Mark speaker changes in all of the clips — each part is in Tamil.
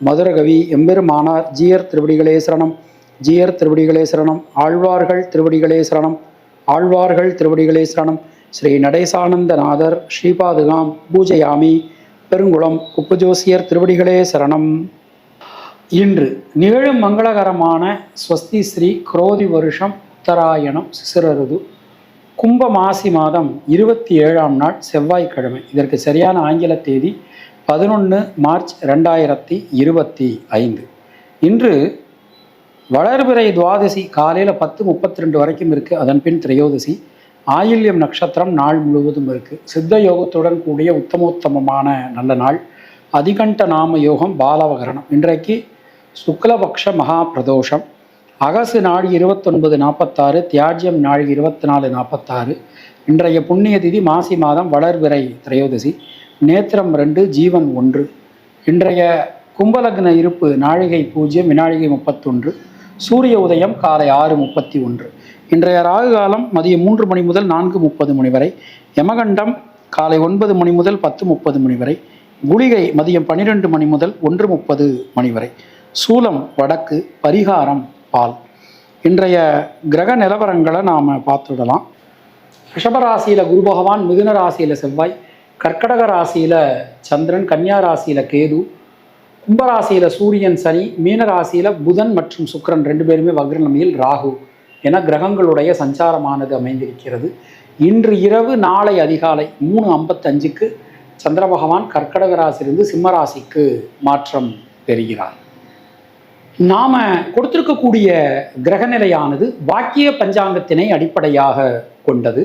Speaker 1: மதுரகவி எம்பெருமானார் ஜீயர் திருவடிகளே சரணம். ஜீயர் திருவடிகளே சரணம். ஆழ்வார்கள் திருவடிகளே சரணம். ஆழ்வார்கள் திருவடிகளே சரணம். ஸ்ரீ நடேசானந்தநாதர் ஸ்ரீபாதுகாம் பூஜையாமி. பெருங்குளம் குப்புஜோசியர் திருவடிகளே சரணம். இன்று நிகழும் மங்களகரமான ஸ்வஸ்தி ஸ்ரீ குரோதி வருஷம் உத்தராயணம் சிசிரருது கும்ப மாசி மாதம் இருபத்தி ஏழாம் நாள் செவ்வாய்க்கிழமை. இதற்கு சரியான ஆங்கில தேதி பதினொன்று மார்ச் ரெண்டாயிரத்தி இருபத்தி ஐந்து. இன்று வளர்பிறை துவாதசி காலையில் பத்து முப்பத்தி ரெண்டு வரைக்கும் இருக்குது அதன் பின் திரையோதசி ஆயில்யம் நட்சத்திரம் நாள் முழுவதும் இருக்குது சித்த யோகத்துடன் கூடிய உத்தமோத்தமமான நல்ல நாள். அதிகண்ட நாம யோகம் பாலவகரணம். இன்றைக்கு சுக்லபக்ஷ மகா பிரதோஷம் அகசு நாள் இருபத்தொன்பது நாற்பத்தாறு தியாஜ்யம் நாள் இருபத்தி நாலு நாற்பத்தாறு இன்றைய புண்ணிய திதி மாசி மாதம் வளர்விரை திரையோதசி. நேத்திரம் ரெண்டு ஜீவன் ஒன்று. இன்றைய கும்பலக்ன இருப்பு நாழிகை பூஜ்ஜியம் வினாழிகை முப்பத்தொன்று. சூரிய உதயம் காலை ஆறு முப்பத்தி ஒன்று. இன்றைய ராகு காலம் மதியம் மூன்று மணி முதல் நான்கு முப்பது மணி வரை. யமகண்டம் காலை ஒன்பது மணி முதல் பத்து முப்பது மணி வரை. குளிகை மதியம் பன்னிரெண்டு மணி முதல் ஒன்று முப்பது மணி வரை. சூலம் வடக்கு பரிகாரம் பால். இன்றைய கிரக நிலவரங்களை நாம் பார்த்துடலாம். ரிஷபராசியில் குரு பகவான் மிதுன ராசியில் செவ்வாய். கர்க்கடக ராசியில் சந்திரன் கன்னியா ராசியில் கேது கும்பராசியில் சூரியன் சனி மீன ராசியில் புதன் மற்றும் சுக்கிரன் ரெண்டு பேருமே வக்ரநிலையில் ராகு என கிரகங்களுடைய சஞ்சாரமானது அமைந்திருக்கிறது. இன்று இரவு நாளை அதிகாலை மூணு ஐம்பத்தஞ்சுக்கு சந்திர பகவான் கர்க்கடக ராசியிலிருந்து சிம்மராசிக்கு மாற்றம் பெறுகிறார். நாம கொடுத்திருக்கக்கூடிய கிரகநிலையானது வாக்கிய பஞ்சாங்கத்தினை அடிப்படையாக கொண்டது.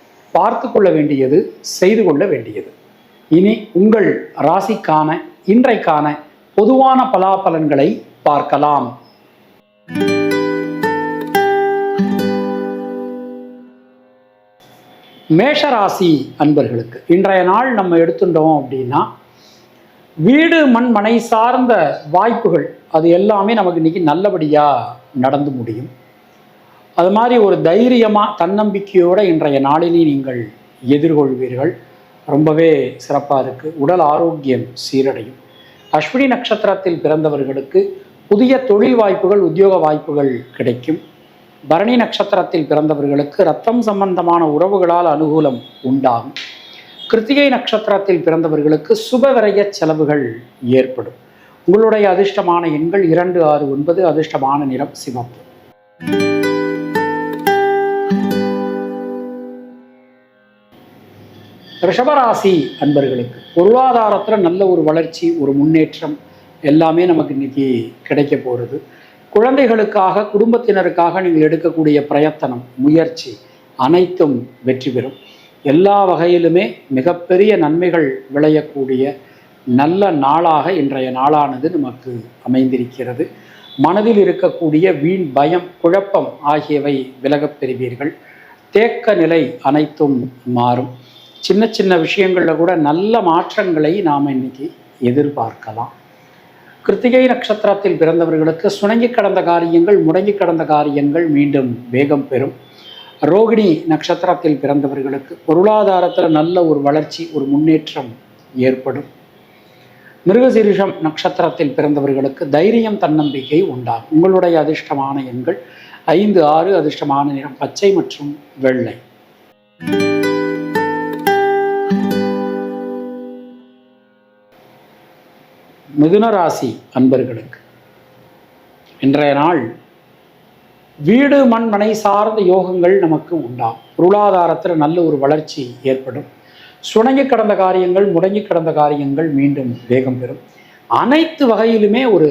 Speaker 1: பார்த்து கொள்ள வேண்டியது செய்து கொள்ள வேண்டியது. இனி உங்கள் ராசிக்கான இன்றைக்கான பொதுவான பலாபலன்களை பார்க்கலாம். மேஷராசி அன்பர்களுக்கு இன்றைய நாள் நம்ம எடுத்துட்டோம் அப்படின்னா வீடு மண் மனை சார்ந்த வாய்ப்புகள் அது எல்லாமே நமக்கு இன்னைக்கு நல்லபடியாக நடந்து முடியும். அது மாதிரி ஒரு தைரியமாக தன்னம்பிக்கையோடு இன்றைய நாளினை நீங்கள் எதிர்கொள்வீர்கள். ரொம்பவே சிறப்பாக இருக்குது உடல் ஆரோக்கியம் சீரடையும். அஸ்வினி நட்சத்திரத்தில் பிறந்தவர்களுக்கு புதிய தொழில் வாய்ப்புகள் உத்தியோக வாய்ப்புகள் கிடைக்கும். பரணி நட்சத்திரத்தில் பிறந்தவர்களுக்கு ரத்தம் சம்பந்தமான உறவுகளால் அனுகூலம் உண்டாகும். கிருத்திகை நட்சத்திரத்தில் பிறந்தவர்களுக்கு சுப செலவுகள் ஏற்படும். உங்களுடைய அதிர்ஷ்டமான எண்கள் இரண்டு ஆறு ஒன்பது அதிர்ஷ்டமான நிறம் சிவப்பு. ரிஷபராசி அன்பர்களுக்கு பொருளாதாரத்தில் நல்ல ஒரு வளர்ச்சி ஒரு முன்னேற்றம் எல்லாமே நமக்கு இன்னைக்கு கிடைக்க போகிறது குழந்தைகளுக்காக குடும்பத்தினருக்காக நீங்கள் எடுக்கக்கூடிய பிரயத்தனம் முயற்சி அனைத்தும் வெற்றி பெறும். எல்லா வகையிலுமே மிகப்பெரிய நன்மைகள் விளையக்கூடிய நல்ல நாளாக இன்றைய நாளானது நமக்கு அமைந்திருக்கிறது. மனதில் இருக்கக்கூடிய வீண் பயம் குழப்பம் ஆகியவை விலகப் பெறுவீர்கள். தேக்க நிலை அனைத்தும் மாறும். சின்ன சின்ன விஷயங்களில் கூட நல்ல மாற்றங்களை நாம் இன்னைக்கு எதிர்பார்க்கலாம். கிருத்திகை நட்சத்திரத்தில் பிறந்தவர்களுக்கு சுணங்கி கடந்த காரியங்கள் முடங்கி கடந்த காரியங்கள் மீண்டும் வேகம் பெறும். ரோகிணி நட்சத்திரத்தில் பிறந்தவர்களுக்கு பொருளாதாரத்தில் நல்ல ஒரு வளர்ச்சி ஒரு முன்னேற்றம் ஏற்படும். மிருகசீரிஷம் நட்சத்திரத்தில் பிறந்தவர்களுக்கு தைரியம் தன்னம்பிக்கை உண்டாகும். உங்களுடைய அதிர்ஷ்டமான எண்கள் ஐந்து ஆறு அதிர்ஷ்டமான நிறம் பச்சை மற்றும் வெள்ளை. மிதுன ராசி அன்பர்களுக்கு இன்றைய நாள் வீடு மண்மனை சார்ந்த யோகங்கள் நமக்கு உண்டாகும் பொருளாதாரத்தில் நல்ல ஒரு வளர்ச்சி ஏற்படும். சுணங்கி கடந்த காரியங்கள் முடங்கி கடந்த காரியங்கள் மீண்டும் வேகம் பெறும். அனைத்து வகையிலுமே ஒரு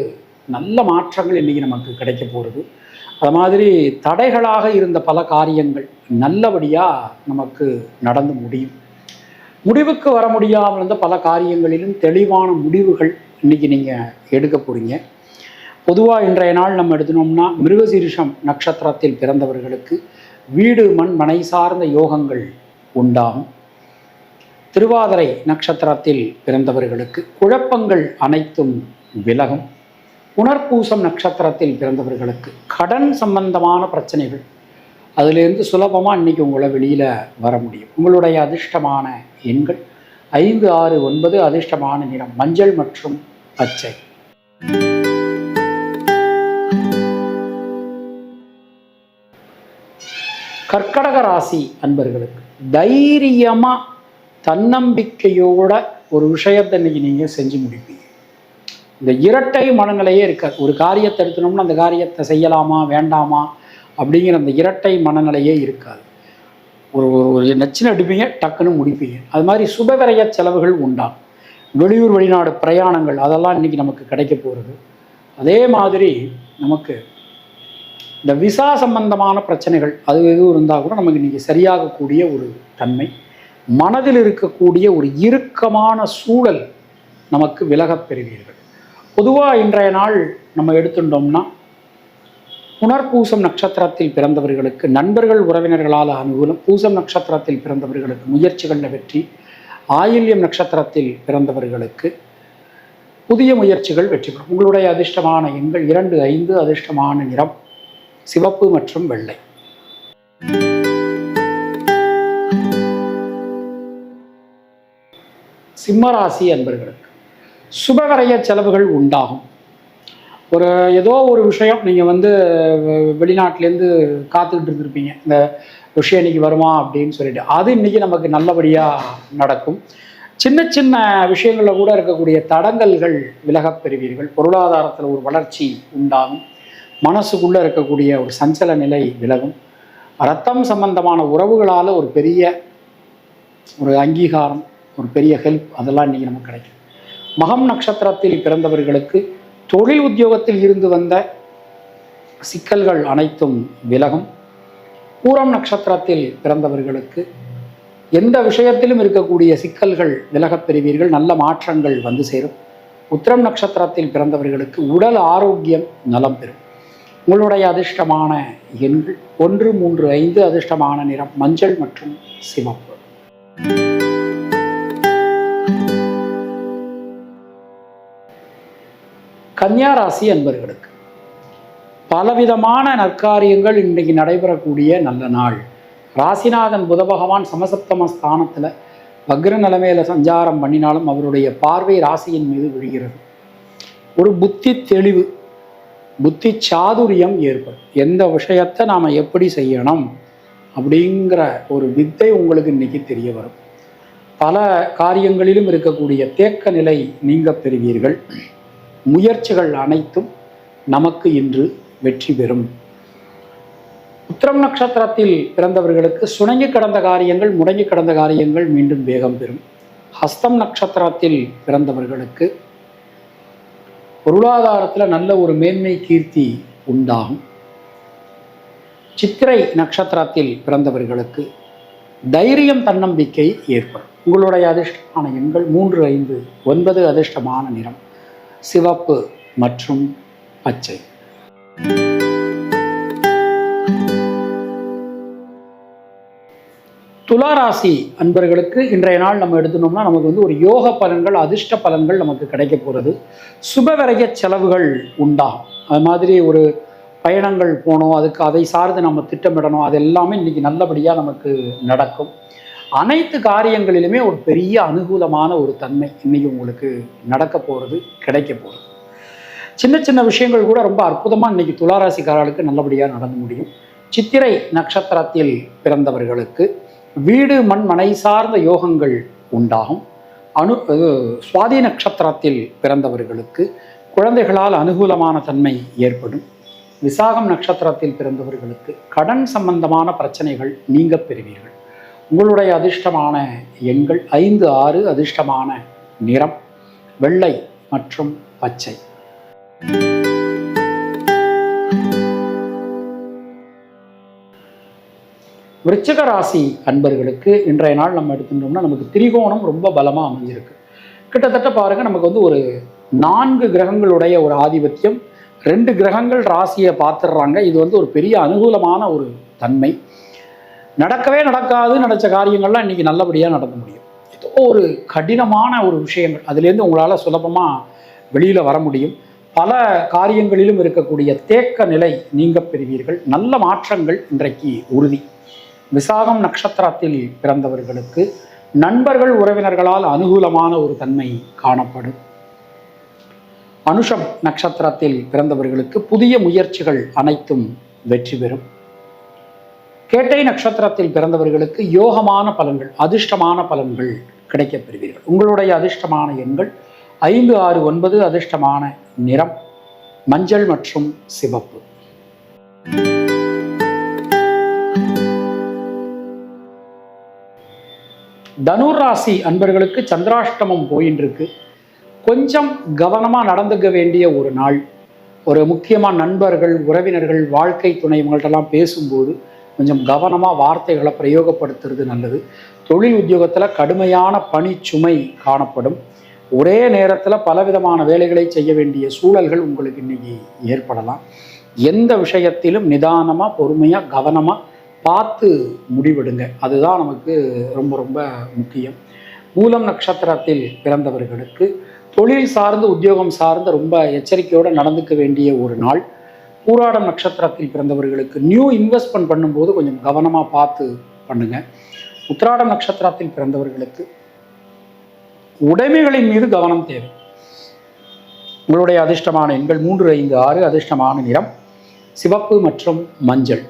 Speaker 1: நல்ல மாற்றங்கள் இன்றைக்கி நமக்கு கிடைக்க போகிறது அது மாதிரி தடைகளாக இருந்த பல காரியங்கள் நல்லபடியாக நமக்கு நடந்து முடியும். முடிவுக்கு வர முடியாமல் இருந்த பல காரியங்களிலும் தெளிவான முடிவுகள் இன்றைக்கி நீங்கள் எடுக்க போகிறீங்க பொதுவாக இன்றைய நாள் நம்ம எடுத்துனோம்னா மிருகசீரிஷம் நட்சத்திரத்தில் பிறந்தவர்களுக்கு வீடு மண் மனை சார்ந்த யோகங்கள் உண்டாகும். திருவாதிரை நட்சத்திரத்தில் பிறந்தவர்களுக்கு குழப்பங்கள் அனைத்தும் விலகும். புனர்பூசம் நட்சத்திரத்தில் பிறந்தவர்களுக்கு கடன் சம்பந்தமான பிரச்சனைகள். அதிலிருந்து சுலபமாக இன்றைக்கி உங்களை வெளியில் வர முடியும். உங்களுடைய அதிர்ஷ்டமான எண்கள் ஐந்து ஆறு ஒன்பது அதிர்ஷ்டமான நிறம் மஞ்சள் மற்றும் பச்சை. கர்க்கடக ராசி அன்பர்களுக்கு தைரியமாக தன்னம்பிக்கையோட ஒரு விஷயத்தை இன்னைக்கு நீங்கள் செஞ்சு முடிப்பீங்க. இந்த இரட்டை மனநிலையே இருக்காது. ஒரு காரியத்தை எடுத்தணும்னா அந்த காரியத்தை செய்யலாமா வேண்டாமா அப்படிங்கிற அந்த இரட்டை மனநிலையே இருக்காது. ஒரு ஒரு நச்சுன்னு எடுப்பீங்க டக்குன்னு முடிப்பீங்க. அது மாதிரி சுபவிரைய செலவுகள் உண்டாகும். வெளியூர் வெளிநாடு பிரயாணங்கள் அதெல்லாம் இன்றைக்கி நமக்கு கிடைக்க போகிறது அதே மாதிரி நமக்கு இந்த விசா சம்பந்தமான பிரச்சனைகள் அது எதுவும் இருந்தால் கூட நமக்கு இன்றைக்கி சரியாகக்கூடிய ஒரு தன்மை மனதில் இருக்கக்கூடிய ஒரு இறுக்கமான சூழல் நமக்கு விலகப் பெறுவீர்கள். பொதுவாக இன்றைய நாள் நம்ம எடுத்துட்டோம்னா புனர்பூசம் நட்சத்திரத்தில் பிறந்தவர்களுக்கு நண்பர்கள் உறவினர்களால் அனுகூலம் பூசம் நட்சத்திரத்தில் பிறந்தவர்களுக்கு முயற்சிகளில் வெற்றி ஆயில்யம் நட்சத்திரத்தில் பிறந்தவர்களுக்கு புதிய முயற்சிகள் வெற்றி பெறும். உங்களுடைய அதிர்ஷ்டமான எண்கள் இரண்டு ஐந்து அதிர்ஷ்டமான நிறம் சிவப்பு மற்றும் வெள்ளை. சிம்மராசி அன்பர்களுக்கு சுபகரைய செலவுகள் உண்டாகும். ஒரு ஏதோ ஒரு விஷயம் நீங்கள் வந்து வெ- வெளிநாட்டிலேருந்து காத்துக்கிட்டு இருந்திருப்பீங்க. இந்த விஷயம் இன்னைக்கு வருமா அப்படின்னு சொல்லிட்டு. அது இன்னைக்கு நமக்கு நல்லபடியாக நடக்கும். சின்ன சின்ன விஷயங்களில் கூட இருக்கக்கூடிய தடங்கல்கள் விலகப் பெறுவீர்கள். பொருளாதாரத்தில் ஒரு வளர்ச்சி உண்டாகும். மனசுக்குள்ளே இருக்கக்கூடிய ஒரு சஞ்சல நிலை விலகும். ரத்தம் சம்பந்தமான உறவுகளால் ஒரு பெரிய ஒரு அங்கீகாரம் ஒரு பெரிய ஹெல்ப் அதெல்லாம் இன்றைக்கி நமக்கு கிடைக்கும். மகம் நட்சத்திரத்தில் பிறந்தவர்களுக்கு தொழில் உத்தியோகத்தில் இருந்து வந்த சிக்கல்கள் அனைத்தும் விலகும். பூரம் நட்சத்திரத்தில் பிறந்தவர்களுக்கு எந்த விஷயத்திலும் இருக்கக்கூடிய சிக்கல்கள் விலகப் பெறுவீர்கள் நல்ல மாற்றங்கள் வந்து சேரும். உத்திரம் நட்சத்திரத்தில் பிறந்தவர்களுக்கு உடல் ஆரோக்கியம் நலம் பெறும். உங்களுடைய அதிர்ஷ்டமான எண்கள் ஒன்று மூன்று ஐந்து அதிர்ஷ்டமான நிறம் மஞ்சள் மற்றும் சிவப்பு. கன்னியா ராசி அன்பர்களுக்கு பலவிதமான நற்காரியங்கள் இன்றைக்கு நடைபெறக்கூடிய நல்ல நாள். ராசிநாதன் புத பகவான் சமசப்தம ஸ்தானத்தில் வக்ர நிலைமையில சஞ்சாரம் பண்ணினாலும் அவருடைய பார்வை ராசியின் மீது விழுகிறது. ஒரு புத்தி தெளிவு புத்தி சாதுரியம் ஏற்படும். எந்த விஷயத்தை நாம் எப்படி செய்யணும் அப்படிங்கிற ஒரு வித்தை உங்களுக்கு இன்னைக்கு தெரிய வரும். பல காரியங்களிலும் இருக்கக்கூடிய தேக்க நிலை நீங்க பெறுவீர்கள். முயற்சிகள் அனைத்தும் நமக்கு இன்று வெற்றி பெறும். உத்திரம் நட்சத்திரத்தில் பிறந்தவர்களுக்கு சுணங்கி கடந்த காரியங்கள் முடங்கி கடந்த காரியங்கள் மீண்டும் வேகம் பெறும். ஹஸ்தம் நட்சத்திரத்தில் பிறந்தவர்களுக்கு பொருளாதாரத்தில் நல்ல ஒரு மேன்மை கீர்த்தி உண்டாகும். சித்திரை நட்சத்திரத்தில் பிறந்தவர்களுக்கு தைரியம் தன்னம்பிக்கை ஏற்படும். உங்களுடைய அதிர்ஷ்டமான எண்கள் மூன்று ஐந்து ஒன்பது அதிர்ஷ்டமான நிறம் சிவப்பு மற்றும் பச்சை. துளாராசி அன்பர்களுக்கு இன்றைய நாள் நம்ம எடுத்துனோம்னா நமக்கு வந்து ஒரு யோக பலன்கள் அதிர்ஷ்ட பலன்கள் நமக்கு கிடைக்க போகிறது சுபவரைய செலவுகள் உண்டாகும் அது மாதிரி ஒரு பயணங்கள் போகணும் அதுக்கு அதை சார்ந்து நம்ம திட்டமிடணும் அது எல்லாமே இன்றைக்கி நல்லபடியாக நமக்கு நடக்கும். அனைத்து காரியங்களிலுமே ஒரு பெரிய அனுகூலமான ஒரு தன்மை இன்றைக்கி உங்களுக்கு நடக்க போகிறது கிடைக்க போகிறது சின்ன சின்ன விஷயங்கள் கூட ரொம்ப அற்புதமாக இன்னைக்கு துளாராசிக்காரர்களுக்கு நல்லபடியாக நடந்து முடியும். சித்திரை நட்சத்திரத்தில் பிறந்தவர்களுக்கு வீடு மண் மனை சார்ந்த யோகங்கள் உண்டாகும். அனு சுவாதி நட்சத்திரத்தில் பிறந்தவர்களுக்கு குழந்தைகளால் அனுகூலமான தன்மை ஏற்படும். விசாகம் நட்சத்திரத்தில் பிறந்தவர்களுக்கு கடன் சம்பந்தமான பிரச்சனைகள் நீங்க பெறுவீர்கள். உங்களுடைய அதிர்ஷ்டமான எண்கள் ஐந்து ஆறு அதிர்ஷ்டமான நிறம் வெள்ளை மற்றும் பச்சை. விருச்சிக ராசி அன்பர்களுக்கு இன்றைய நாள் நம்ம எடுத்துட்டோம்னா நமக்கு திரிகோணம் ரொம்ப பலமாக அமைஞ்சிருக்கு. கிட்டத்தட்ட பாருங்க நமக்கு வந்து ஒரு நான்கு கிரகங்களுடைய ஒரு ஆதிபத்தியம் ரெண்டு கிரகங்கள் ராசியை பார்த்துடுறாங்க. இது வந்து ஒரு பெரிய அனுகூலமான ஒரு தன்மை. நடக்கவே நடக்காது நினச்ச காரியங்கள்லாம் இன்றைக்கி நல்லபடியாக நடக்க முடியும். ஏதோ ஒரு கடினமான ஒரு விஷயங்கள். அதுலேருந்து உங்களால் சுலபமாக வெளியில் வர முடியும். பல காரியங்களிலும் இருக்கக்கூடிய தேக்க நிலை நீங்க பெறுவீர்கள். நல்ல மாற்றங்கள் இன்றைக்கு உறுதி. விசாகம் நட்சத்திரத்தில் பிறந்தவர்களுக்கு நண்பர்கள் உறவினர்களால் அனுகூலமான ஒரு தன்மை காணப்படும். அனுஷம் நட்சத்திரத்தில் பிறந்தவர்களுக்கு புதிய முயற்சிகள் அனைத்தும் வெற்றி பெறும். கேட்டை நட்சத்திரத்தில் பிறந்தவர்களுக்கு யோகமான பலன்கள் அதிர்ஷ்டமான பலன்கள் கிடைக்கப்பெறுவீர்கள் உங்களுடைய அதிர்ஷ்டமான எண்கள் ஐந்து ஆறு ஒன்பது அதிர்ஷ்டமான நிறம் மஞ்சள் மற்றும் சிவப்பு. தனுர் ராசி அன்பர்களுக்கு சந்திராஷ்டமம் போயின்னு இருக்கு கொஞ்சம் கவனமாக நடந்துக்க வேண்டிய ஒரு நாள். ஒரு முக்கியமாக நண்பர்கள் உறவினர்கள் வாழ்க்கை துணை இவங்கள்ட்டெல்லாம் பேசும்போது கொஞ்சம் கவனமாக வார்த்தைகளை பிரயோகப்படுத்துறது நல்லது. தொழில் உத்தியோகத்தில் கடுமையான பணி சுமை காணப்படும். ஒரே நேரத்தில் பலவிதமான வேலைகளை செய்ய வேண்டிய சூழல்கள் உங்களுக்கு இன்னைக்கு ஏற்படலாம். எந்த விஷயத்திலும் நிதானமாக பொறுமையாக கவனமாக பார்த்து முடிவெடுங்க. அதுதான் நமக்கு ரொம்ப ரொம்ப முக்கியம். மூலம் நட்சத்திரத்தில் பிறந்தவர்களுக்கு தொழில் சார்ந்து உத்தியோகம் சார்ந்து ரொம்ப எச்சரிக்கையோடு நடந்துக்க வேண்டிய ஒரு நாள். பூராடம் நட்சத்திரத்தில் பிறந்தவர்களுக்கு நியூ இன்வெஸ்ட்மெண்ட் பண்ணும்போது கொஞ்சம் கவனமாக பார்த்து பண்ணுங்கள் உத்திராடம் நட்சத்திரத்தில் பிறந்தவர்களுக்கு உடைமைகளின் மீது கவனம் தேவை. உங்களுடைய அதிர்ஷ்டமான எண்கள் மூன்று ஐந்து ஆறு அதிர்ஷ்டமான நிறம் சிவப்பு மற்றும் மஞ்சள்.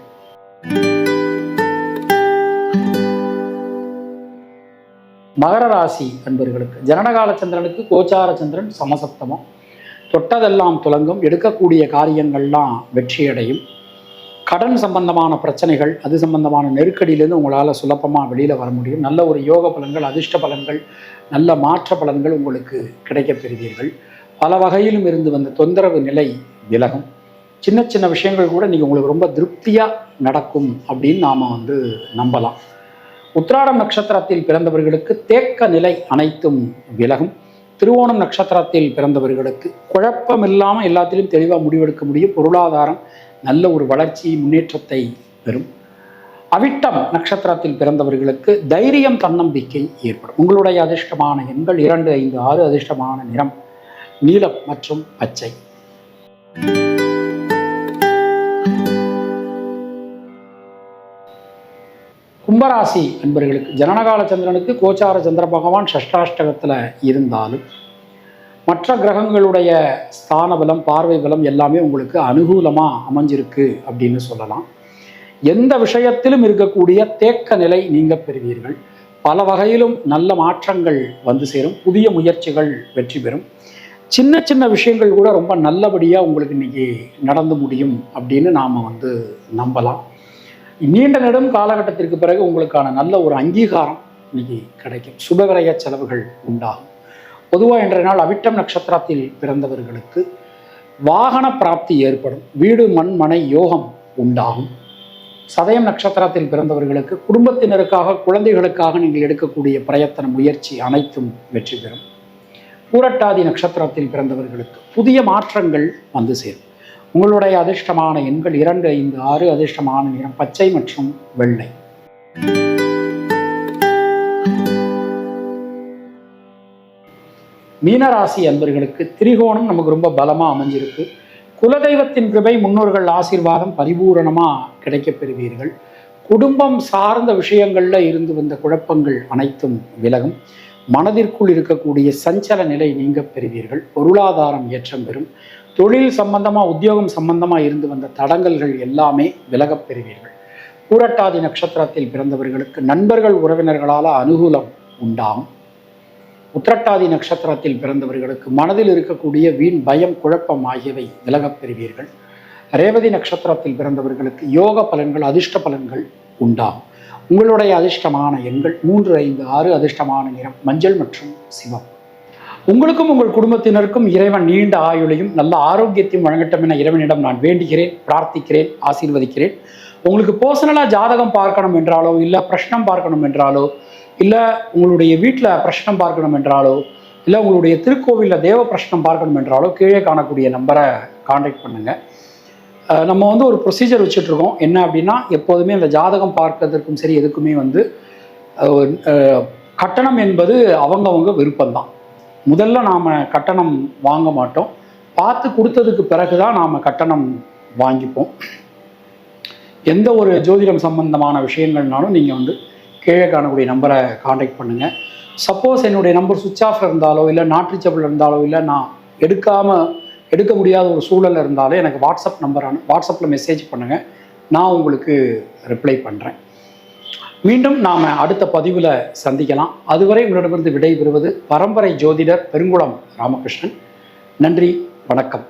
Speaker 1: மகர ராசி அன்பர்களுக்கு ஜனனகால சந்திரனுக்கு கோச்சார சந்திரன் சமசப்தமம். தொட்டதெல்லாம் துலங்கும் எடுக்கக்கூடிய காரியங்கள்லாம் வெற்றியடையும். கடன் சம்பந்தமான பிரச்சனைகள் அது சம்பந்தமான நெருக்கடியிலேருந்து உங்களால் சுலபமாக வெளியில் வர முடியும். நல்ல ஒரு யோக பலன்கள் அதிர்ஷ்ட பலன்கள் நல்ல மாற்ற பலன்கள் உங்களுக்கு கிடைக்கப் பெறுவீர்கள் பல வகையிலும் இருந்து வந்த தொந்தரவு நிலை விலகும். சின்ன சின்ன விஷயங்கள் கூட நீங்கள் உங்களுக்கு ரொம்ப திருப்தியாக நடக்கும் அப்படின்னு நாம் வந்து நம்பலாம். உத்திராடம் நட்சத்திரத்தில் பிறந்தவர்களுக்கு தேக்க நிலை அனைத்தும் விலகும். திருவோணம் நட்சத்திரத்தில் பிறந்தவர்களுக்கு குழப்பம் இல்லாமல் எல்லாத்திலும் தெளிவாக முடிவெடுக்க முடியும். பொருளாதாரம் நல்ல ஒரு வளர்ச்சி முன்னேற்றத்தை பெறும். அவிட்டம் நட்சத்திரத்தில் பிறந்தவர்களுக்கு தைரியம் தன்னம்பிக்கை ஏற்படும். உங்களுடைய அதிர்ஷ்டமான எண்கள் இரண்டு ஐந்து ஆறு அதிர்ஷ்டமான நிறம் நீலம் மற்றும் பச்சை. கும்பராசி என்பவர்களுக்கு ஜனனகால சந்திரனுக்கு கோச்சார சந்திர பகவான் ஷஷ்டாஷ்டகத்தில் இருந்தாலும் மற்ற கிரகங்களுடைய ஸ்தான பலம் பார்வை பலம் எல்லாமே உங்களுக்கு அனுகூலமாக அமைஞ்சிருக்கு அப்படின்னு சொல்லலாம். எந்த விஷயத்திலும் இருக்கக்கூடிய தேக்க நிலை நீங்க பெறுவீர்கள். பல வகையிலும் நல்ல மாற்றங்கள் வந்து சேரும். புதிய முயற்சிகள் வெற்றி பெறும். சின்ன சின்ன விஷயங்கள் கூட ரொம்ப நல்லபடியாக உங்களுக்கு இன்னைக்கு நடந்து முடியும் அப்படின்னு நாம் வந்து நம்பலாம். நீண்ட நெடும் காலகட்டத்திற்கு பிறகு உங்களுக்கான நல்ல ஒரு அங்கீகாரம் இன்னைக்கு கிடைக்கும். சுபகிரக செலவுகள் உண்டாகும். பொதுவாக இன்றைய நாள் அவிட்டம் நட்சத்திரத்தில் பிறந்தவர்களுக்கு வாகன பிராப்தி ஏற்படும். வீடு மண் மனை யோகம் உண்டாகும். சதயம் நட்சத்திரத்தில் பிறந்தவர்களுக்கு குடும்பத்தினருக்காக குழந்தைகளுக்காக நீங்கள் எடுக்கக்கூடிய பிரயத்தன முயற்சி அனைத்தும் வெற்றி பெறும். பூரட்டாதி நட்சத்திரத்தில் பிறந்தவர்களுக்கு புதிய மாற்றங்கள் வந்து சேரும். உங்களுடைய அதிர்ஷ்டமான எண்கள் இரண்டு ஐந்து ஆறு அதிர்ஷ்டமான நிறம் பச்சை மற்றும் வெள்ளை. மீனராசி அன்பர்களுக்கு திரிகோணம் நமக்கு ரொம்ப பலமாக அமைஞ்சிருக்கு. குலதெய்வத்தின் கிருபை முன்னோர்கள் ஆசீர்வாதம் பரிபூரணமாக கிடைக்கப் பெறுவீர்கள். குடும்பம் சார்ந்த விஷயங்களில் இருந்து வந்த குழப்பங்கள் அனைத்தும் விலகும். மனதிற்குள் இருக்கக்கூடிய சஞ்சல நிலை நீங்க பெறுவீர்கள். பொருளாதாரம் ஏற்றம் பெறும். தொழில் சம்பந்தமாக உத்தியோகம் சம்பந்தமாக இருந்து வந்த தடங்கல்கள் எல்லாமே விலகப் பெறுவீர்கள். பூரட்டாதி நட்சத்திரத்தில் பிறந்தவர்களுக்கு நண்பர்கள் உறவினர்களால் அனுகூலம் உண்டாகும். உத்திரட்டாதி நட்சத்திரத்தில் பிறந்தவர்களுக்கு மனதில் இருக்கக்கூடிய வீண் பயம் குழப்பம் ஆகியவை விலகப் பெறுவீர்கள். ரேவதி நட்சத்திரத்தில் பிறந்தவர்களுக்கு யோக பலன்கள் அதிர்ஷ்ட பலன்கள் உண்டாகும். உங்களுடைய அதிர்ஷ்டமான எண்கள் மூன்று ஐந்து ஆறு அதிர்ஷ்டமான நிறம் மஞ்சள் மற்றும் சிவம் உங்களுக்கும் உங்கள் குடும்பத்தினருக்கும் இறைவன் நீண்ட ஆயுளையும் நல்ல ஆரோக்கியத்தையும் வழங்கட்டும் என இறைவனிடம் நான் வேண்டுகிறேன் பிரார்த்திக்கிறேன் ஆசீர்வதிக்கிறேன். உங்களுக்கு பர்சனலாக ஜாதகம் பார்க்கணும் என்றாலோ இல்லை பிரஷ்னம் பார்க்கணும் என்றாலோ இல்லை உங்களுடைய வீட்டில் பிரஷ்னம் பார்க்கணும் என்றாலோ இல்லை உங்களுடைய திருக்கோவிலில் தேவ பிரஷ்னம் பார்க்கணும் என்றாலோ கீழே காணக்கூடிய நம்பரை காண்டாக்ட் பண்ணுங்கள் நம்ம வந்து ஒரு ப்ரொசீஜர் வச்சுட்ருக்கோம் என்ன அப்படின்னா எப்போதுமே அந்த ஜாதகம் பார்க்கறதுக்கும் சரி எதுக்குமே வந்து கட்டணம் என்பது அவங்கவங்க விருப்பம்தான். முதல்ல நாம் கட்டணம் வாங்க மாட்டோம். பார்த்து கொடுத்ததுக்கு பிறகு தான் நாம் கட்டணம் வாங்கிப்போம். எந்த ஒரு ஜோதிடம் சம்பந்தமான விஷயங்கள்னாலும் நீங்கள் வந்து கீழே காணக்கூடிய நம்பரை காண்டாக்ட் பண்ணுங்கள் சப்போஸ் என்னுடைய நம்பர் சுவிட்ச் ஆஃப் இருந்தாலோ இல்லை நாட்ரிச்சபிள் இருந்தாலோ இல்லை நான் எடுக்காமல் எடுக்க முடியாத ஒரு சூழல் இருந்தாலும் எனக்கு வாட்ஸ்அப் நம்பரான வாட்ஸ்அப்பில் மெசேஜ் பண்ணுங்கள் நான் உங்களுக்கு ரிப்ளை பண்ணுறேன் மீண்டும் நாம் அடுத்த பதிவில் சந்திக்கலாம். அதுவரை உங்களிடமிருந்து விடை பெறுவது பரம்பரை ஜோதிடர் பெருங்குளம் ராமகிருஷ்ணன். நன்றி வணக்கம்.